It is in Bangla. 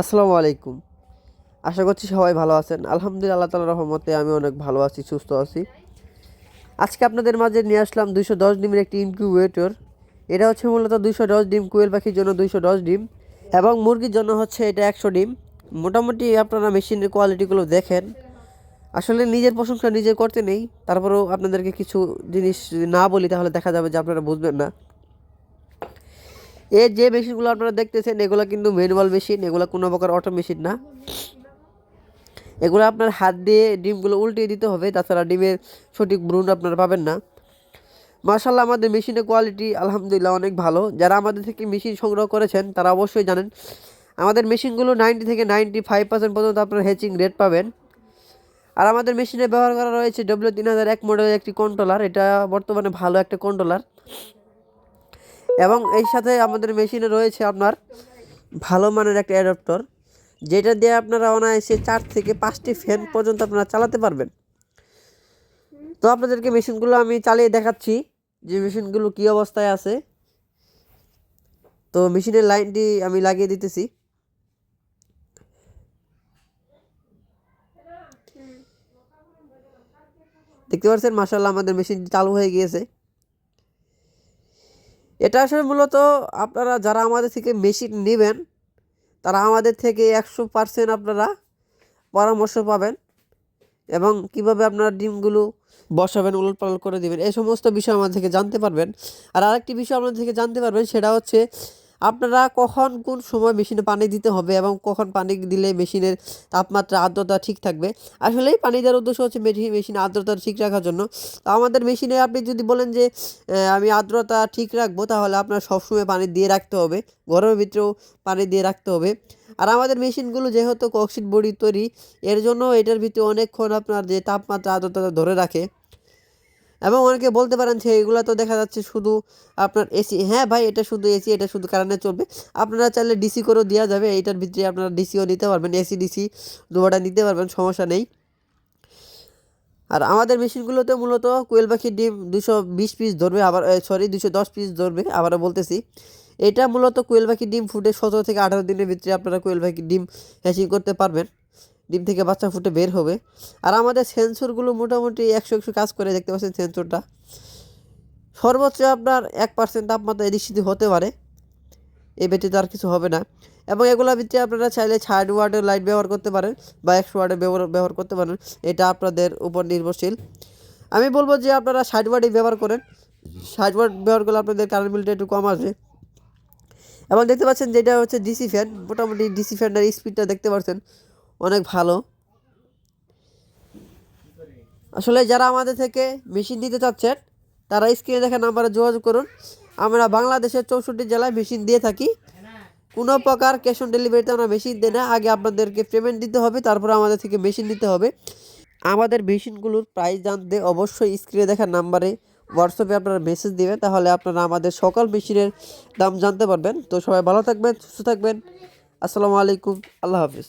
আসসালামু আলাইকুম। আশা করছি সবাই ভালো আছেন। আলহামদুলিল্লাহ, আল্লাহ রহমতে আমি অনেক ভালো আছি, সুস্থ আছি। আজকে আপনাদের মাঝে নিয়ে আসলাম দুইশো দশ ডিমের একটি ইনকিউবেটর এটা হচ্ছে মূলত দুইশো দশ ডিম, কোয়েল পাখির জন্য দুইশো দশ ডিম এবং মুরগির জন্য হচ্ছে এটা একশো ডিম। মোটামুটি আপনারা মেশিনের কোয়ালিটিগুলো দেখেন। আসলে নিজের প্রশংসা নিজে করতে নেই, তারপরেও আপনাদেরকে কিছু জিনিস না বলি তাহলে দেখা যাবে যে আপনারা বুঝবেন না। এর যে মেশিনগুলো আপনারা দেখতেছেন, এগুলো কিন্তু ম্যানুয়াল মেশিন এগুলো কোনো প্রকার অটো মেশিন না। এগুলো আপনার হাত দিয়ে ডিমগুলো উল্টিয়ে দিতে হবে, তাছাড়া ডিমের সঠিক ব্রুন আপনারা পাবেন না। মার্শাল্লাহ আমাদের মেশিনের কোয়ালিটি আলহামদুলিল্লাহ অনেক ভালো। যারা আমাদের থেকে মেশিন সংগ্রহ করেছেন, তারা অবশ্যই জানেন, আমাদের মেশিনগুলো নাইনটি থেকে নাইনটি ফাইভ পার্সেন্ট পর্যন্ত আপনার হ্যাচিং রেট পাবেন। আর আমাদের মেশিনে ব্যবহার করা রয়েছে ডব্লিউ তিন হাজার এক মডেলের একটি কন্ট্রোলার এটা বর্তমানে ভালো একটা কন্ট্রোলার এবং এই সাথে আমাদের মেশিনে রয়েছে আপনার ভালো মানের একটা অ্যাডাপ্টর, যেটা দিয়ে আপনারা অনায়াসে চার থেকে পাঁচটি ফ্যান পর্যন্ত আপনারা চালাতে পারবেন। তো আপনাদেরকে মেশিনগুলো আমি চালিয়ে দেখাচ্ছি, যে মেশিনগুলো কী অবস্থায় আছে। তো মেশিনের লাইনটি আমি লাগিয়ে দিতেছি। দেখতে পাচ্ছেন মাসাল্লাহ আমাদের মেশিনটি চালু হয়ে গিয়েছে। এটা আসলে মূলত আপনারা যারা আমাদের থেকে মেশিন নেবেন, তারা আমাদের থেকে একশো পার্সেন্ট আপনারা পরামর্শ পাবেন এবং কীভাবে আপনারা ডিমগুলো বসাবেন উলট পালট করে দেবেন, এই সমস্ত বিষয় আমাদের থেকে জানতে পারবেন। আর আরেকটি বিষয় আমাদের থেকে জানতে পারবেন, সেটা হচ্ছে আপনারা কখন কোন সময় মেশিনে পানি দিতে হবে এবং কখন পানি দিলে মেশিনের তাপমাত্রা, আর্দ্রতা ঠিক থাকবে? আসলে পানি দেওয়ার উদ্দেশ্য হচ্ছে মেশিন আর্দ্রতা ঠিক রাখার জন্য। তো আমাদের মেশিনে আপনি যদি বলেন যে আমি আর্দ্রতা ঠিক রাখব, তাহলে আপনার সবসময় পানি দিয়ে রাখতে হবে। গরমের ভিতরেও পানি দিয়ে রাখতে হবে। আর আমাদের মেশিনগুলো যেহেতু কক্সিট বডি তৈরি, এর জন্য এটার ভিতরে অনেকক্ষণ আপনার যে তাপমাত্রা, আর্দ্রতা ধরে রাখে এবং অনেকে বলতে পারেন যে এগুলো তো দেখা যাচ্ছে শুধু আপনার এসি। হ্যাঁ ভাই, এটা শুধু এসি, এটা শুধু কারেন্টে চলবে। আপনারা চাইলে ডিসি করেও দেওয়া যাবে। এইটার ভিতরে আপনারা ডিসিও নিতে পারবেন, এসি, ডিসি দুটা নিতে পারবেন, সমস্যা নেই। আর আমাদের মেশিনগুলোতে মূলত কোয়েল পাখির ডিম দুশো বিশ পিস ধরবে, আবার সরি দুশো দশ পিস ধরবে, আবারও বলতেছি। এটা মূলত কোয়েল পাখির ডিম ফুটে সতেরো থেকে আঠারো দিনের ভিতরে আপনারা কোয়েল পাখির ডিম হ্যাচিং করতে পারবেন। ডিম থেকে বাচ্চা ফুটে বের হবে। আর আমাদের সেন্সরগুলো মোটামুটি একশো একশো কাজ করে দেখতে পাচ্ছেন সেন্সরটা। সর্বোচ্চ আপনার এক পার্সেন্ট তাপমাত্রা এদিক সেদিক হতে পারে। এই ব্যতীত আর কিছু হবে না। এবং এগুলোর ভিতরে আপনারা চাইলে ষাট ওয়ার্ডের লাইট ব্যবহার করতে পারেন বা একশো ওয়ার্ডের ব্যবহার করতে পারেন। এটা আপনাদের উপর নির্ভরশীল। আমি বলব যে আপনারা ষাট ওয়ার্ডই ব্যবহার করেন। ষাট ওয়ার্ড ব্যবহার করলে আপনাদের কারেন্ট বিলটা একটু কম আসবে। এবং দেখতে পাচ্ছেন যেটা হচ্ছে ডিসি ফ্যান মোটামুটি ডিসি ফ্যানটার স্পিডটা দেখতে পাচ্ছেন। অনেক ভালো। আসলে যারা আমাদের থেকে মেশিন দিতে চাচ্ছেন, তারা স্ক্রিনে দেখা নাম্বারে যোগাযোগ করুন। আমরা বাংলাদেশের চৌষট্টি জেলায় মেশিন দিয়ে থাকি। কোনো প্রকার ক্যাশ অন ডেলিভারিতে আমরা মেশিন দিই না। আগে আপনাদেরকে পেমেন্ট দিতে হবে, তারপরে আমাদের থেকে মেশিন নিতে হবে। আমাদের মেশিনগুলোর প্রাইস জানতে অবশ্যই স্ক্রিনে দেখা নাম্বারে হোয়াটসঅ্যাপে আপনারা মেসেজ দেবেন, তাহলে আপনারা আমাদের সকল মেশিনের দাম জানতে পারবেন। তো সবাই ভালো থাকবেন, সুস্থ থাকবেন। আসসালামু আলাইকুম, আল্লাহ হাফিজ।